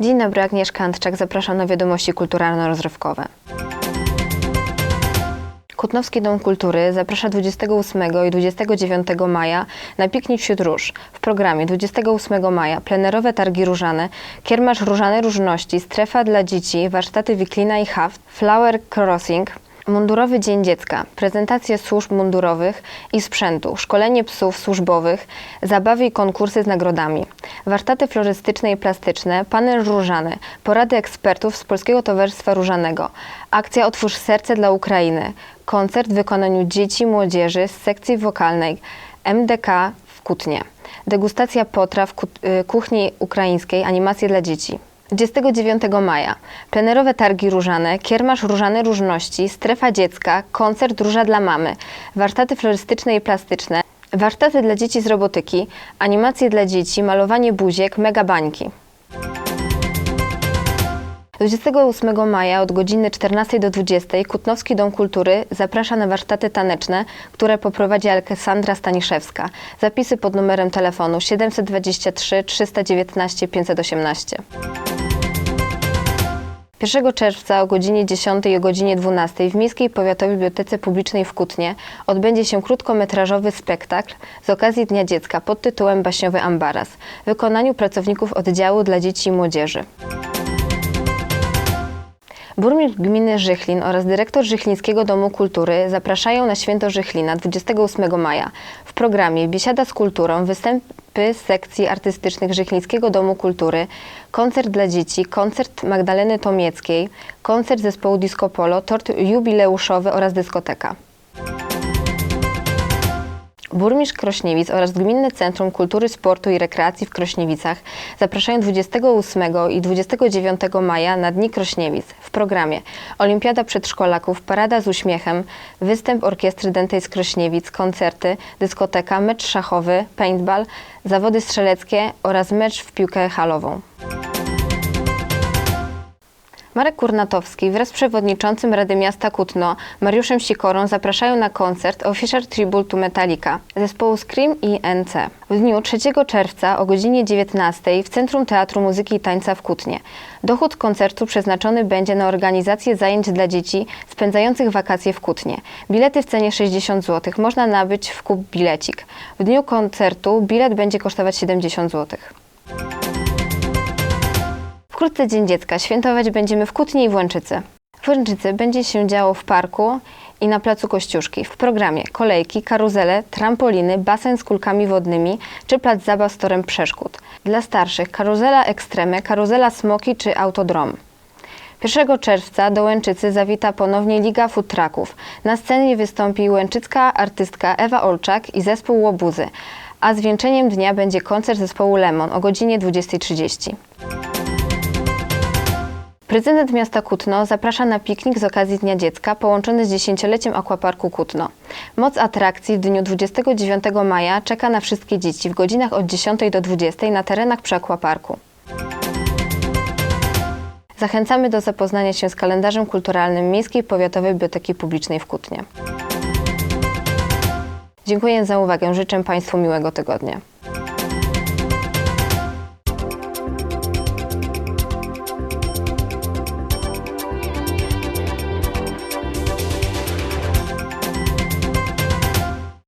Dzień dobry, Agnieszka Antczak. Zapraszam na wiadomości kulturalno-rozrywkowe. Kutnowski Dom Kultury zaprasza 28 i 29 maja na piknik wśród róż. W programie 28 maja plenerowe targi różane, kiermasz różane różności, strefa dla dzieci, warsztaty Wiklina i Haft, Flower Crossing, Mundurowy Dzień Dziecka, prezentacje służb mundurowych i sprzętu, szkolenie psów służbowych, zabawy i konkursy z nagrodami, warsztaty florystyczne i plastyczne, panel różany, porady ekspertów z Polskiego Towarzystwa Różanego, akcja Otwórz Serce dla Ukrainy, koncert w wykonaniu dzieci i młodzieży z sekcji wokalnej MDK w Kutnie, degustacja potraw y, kuchni ukraińskiej, animacje dla dzieci. 29 maja. Plenerowe targi różane, kiermasz różane różności, strefa dziecka, koncert róża dla mamy, warsztaty florystyczne i plastyczne, warsztaty dla dzieci z robotyki, animacje dla dzieci, malowanie buziek, mega bańki. 28 maja od godziny 14 do 20 Kutnowski Dom Kultury zaprasza na warsztaty taneczne, które poprowadzi Alessandra Staniszewska. Zapisy pod numerem telefonu 723 319 518. 1 czerwca o godzinie 10 i o godzinie 12 w Miejskiej Powiatowej Bibliotece Publicznej w Kutnie odbędzie się krótkometrażowy spektakl z okazji Dnia Dziecka pod tytułem Baśniowy Ambaras w wykonaniu pracowników oddziału dla dzieci i młodzieży. Burmistrz gminy Żychlin oraz dyrektor Żychlińskiego Domu Kultury zapraszają na święto Żychlina 28 maja. W programie Biesiada z kulturą, występy z sekcji artystycznych Żychlińskiego Domu Kultury, koncert dla dzieci, koncert Magdaleny Tomieckiej, koncert zespołu Disco Polo, tort jubileuszowy oraz dyskoteka. Burmistrz Krośniewic oraz Gminne Centrum Kultury, Sportu i Rekreacji w Krośniewicach zapraszają 28 i 29 maja na Dni Krośniewic w programie Olimpiada Przedszkolaków, Parada z Uśmiechem, występ Orkiestry Dętej z Krośniewic, koncerty, dyskoteka, mecz szachowy, paintball, zawody strzeleckie oraz mecz w piłkę halową. Marek Kurnatowski wraz z przewodniczącym Rady Miasta Kutno Mariuszem Sikorą zapraszają na koncert Official Tribute to Metallica zespołu Scream i NC. W dniu 3 czerwca o godzinie 19 w Centrum Teatru Muzyki i Tańca w Kutnie. Dochód koncertu przeznaczony będzie na organizację zajęć dla dzieci spędzających wakacje w Kutnie. Bilety w cenie 60 zł można nabyć w Kup Bilecik. W dniu koncertu bilet będzie kosztować 70 zł. Wkrótce Dzień Dziecka. Świętować będziemy w Kutnie i w Łęczycy. W Łęczycy będzie się działo w parku i na placu Kościuszki. W programie kolejki, karuzele, trampoliny, basen z kulkami wodnymi czy plac zabaw z torem przeszkód. Dla starszych karuzela ekstreme, karuzela smoki czy autodrom. 1 czerwca do Łęczycy zawita ponownie Liga Food Trucków. Na scenie wystąpi łęczycka artystka Ewa Olczak i zespół Łobuzy, a zwieńczeniem dnia będzie koncert zespołu Lemon o godzinie 20.30. Prezydent miasta Kutno zaprasza na piknik z okazji Dnia Dziecka połączony z dziesięcioleciem Aquaparku Kutno. Moc atrakcji w dniu 29 maja czeka na wszystkie dzieci w godzinach od 10 do 20 na terenach przy Aquaparku. Zachęcamy do zapoznania się z kalendarzem kulturalnym Miejskiej Powiatowej Biblioteki Publicznej w Kutnie. Dziękuję za uwagę. Życzę Państwu miłego tygodnia.